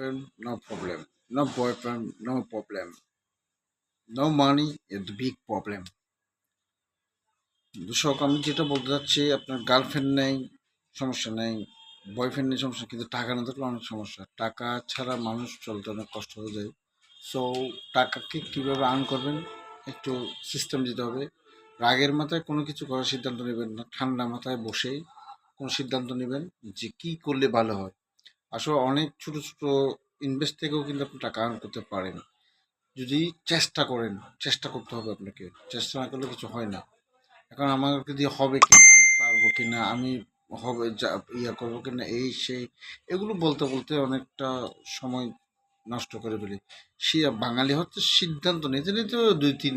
Girlfriend no problem no boyfriend no problem no money is the big problem দর্শক, আমি যেটা বলতে চাচ্ছি, আপনার গার্লফ্রেন্ড নেই, সমস্যা নেই। বয়ফ্রেন্ড নেই, সমস্যা কিন্তু টাকা না থাকলে অনেক সমস্যা। টাকা ছাড়া মানুষ চলতে অনেক কষ্ট হয়ে যায়। সো টাকাকে কীভাবে আর্ন করবেন? একটু সিস্টেম দিতে হবে। রাগের মাথায় কোনো কিছু করার সিদ্ধান্ত নেবেন না। ঠান্ডা মাথায় বসেই কোনো সিদ্ধান্ত নেবেন যে কী করলে ভালো হয়। আসলে অনেক ছোট ছোট ইনভেস্ট থেকেও কিন্তু আপনি টাকা আর্ন করতে পারেন। যদি চেষ্টা করেন, চেষ্টা করতে হবে আপনাকে। চেষ্টা না করলে কিছু হয় না। এখন আমাকে দিয়ে হবে কি না আমি পারব কি না আমি হবে যা, ইয়া করব কি না এই, সেই, এগুলো বলতে বলতে অনেকটা সময় নষ্ট করে ফেলি। সে বাঙালি হচ্ছে সিদ্ধান্ত নিতে নিতে দুই, তিন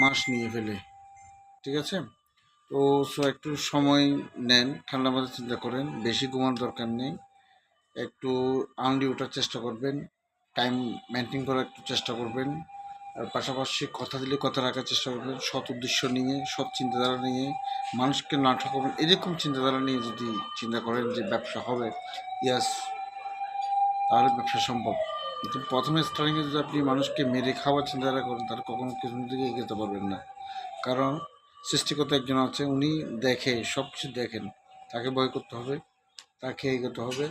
মাস নিয়ে ফেলে। ঠিক আছে? তো সো একটু সময় নেন ঠান্ডা মাথায় চিন্তা করেন, বেশি ঘুমানোর দরকার নেই। একটু আর্লি ওঠার চেষ্টা করবেন টাইম মেনটেন করার একটু চেষ্টা করবেন, আর পাশাপাশি কথা দিলে কথা রাখার চেষ্টা করবেন, সৎ উদ্দেশ্য নিয়ে, সৎ চিন্তাধারা নিয়ে, মানুষকে না ঠকাবেন, এরকম চিন্তাধারা নিয়ে যদি চিন্তা করেন যে ব্যবসা হবে ইয়াস তাহলে ব্যবসা সম্ভব। কিন্তু প্রথমে স্টার্টিংয়ে যদি আপনি মানুষকে মেরে খাওয়ার চিন্তাধারা করেন, তাহলে কখনো কিছু দিকে এগোতে পারবেন না। কারণ সৃষ্টিকর্তা একজন আছে, উনি দেখে সব কিছু দেখেন, তাকে ভয় করতে হবে, তাকে এগোতে হবে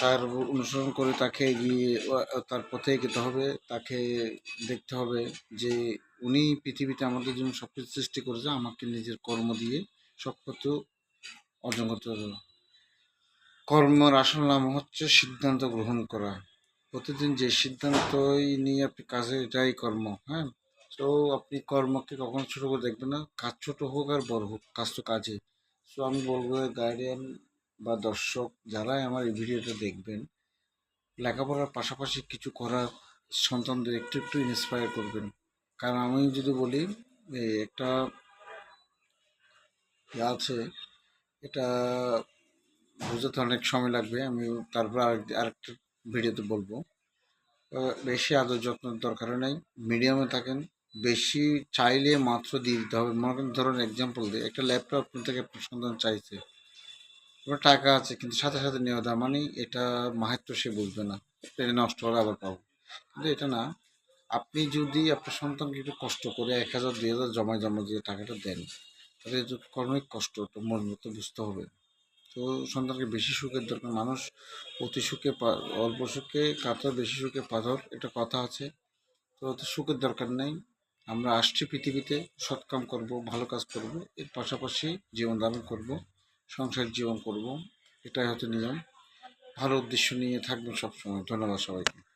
তার অনুসরণ করে তাকে এগিয়ে তার পথে এগোতে হবে, তাকে দেখতে হবে যে উনি পৃথিবীতে আমাদের জন্য সব কিছু সৃষ্টি করেছে, আমাকে নিজের কর্ম দিয়ে সব কিছু অর্জন করতে হবে। কর্মের আসল নাম হচ্ছে সিদ্ধান্ত গ্রহণ করা। প্রতিদিন যে সিদ্ধান্তই নিয়ে আপনি কাজে, এটাই কর্ম হ্যাঁ? তো আপনি কর্মকে কখনো ছোটো করে দেখবেন না, কাজ ছোটো হোক আর বড় হোক, কাজ তো কাজে সো আমি বলব গার্ডিয়ান বা দর্শক যারাই আমার এই ভিডিওটা দেখবেন, লেখাপড়ার পাশাপাশি কিছু করার সন্তানদের একটু একটু ইন্সপায়ার করবেন। কারণ আমি যদি বলি একটা ইয়ে আছে, এটা বুঝতে অনেক সময় লাগবে, আমি তারপর আরেক আরেকটা ভিডিওতে বলব। বেশি আদর যত্নের দরকার নেই মিডিয়ামে থাকেন, বেশি চাইলে মাত্র দিয়ে দিতে হবে। মনে করেন, ধরুন এক্সাম্পল দিই একটা ল্যাপটপ থেকে সন্তান চাইছে। ওর টাকা আছে, কিন্তু সাথে সাথে নেওয়া দেওয়া মানে এটা মাহাত্ম সে বুঝবে না। এটা নষ্ট হলে আবার পাবো। কিন্তু এটা না, আপনি যদি আপনার সন্তানকে একটু কষ্ট করে এক হাজার, দুই হাজার জমায় জমা দিয়ে টাকাটা দেন, তাহলে কর্মিক কষ্ট তো মন মতো বুঝতে হবে। তো সন্তানকে বেশি সুখের দরকার। মানুষ অতি সুখে অল্প সুখে কাতর, বেশি সুখে পাথর, এটা কথা আছে। তো অত সুখের দরকার নেই। আমরা আসছি পৃথিবীতে, সৎ কাম করব, ভালো কাজ করব, এর পাশাপাশি জীবন ধারণ করব। সংসার জীবন করব এটাই হচ্ছে নিয়ম। ভালো উদ্দেশ্য নিয়ে থাকবেন সবসময়। ধন্যবাদ সবাইকে।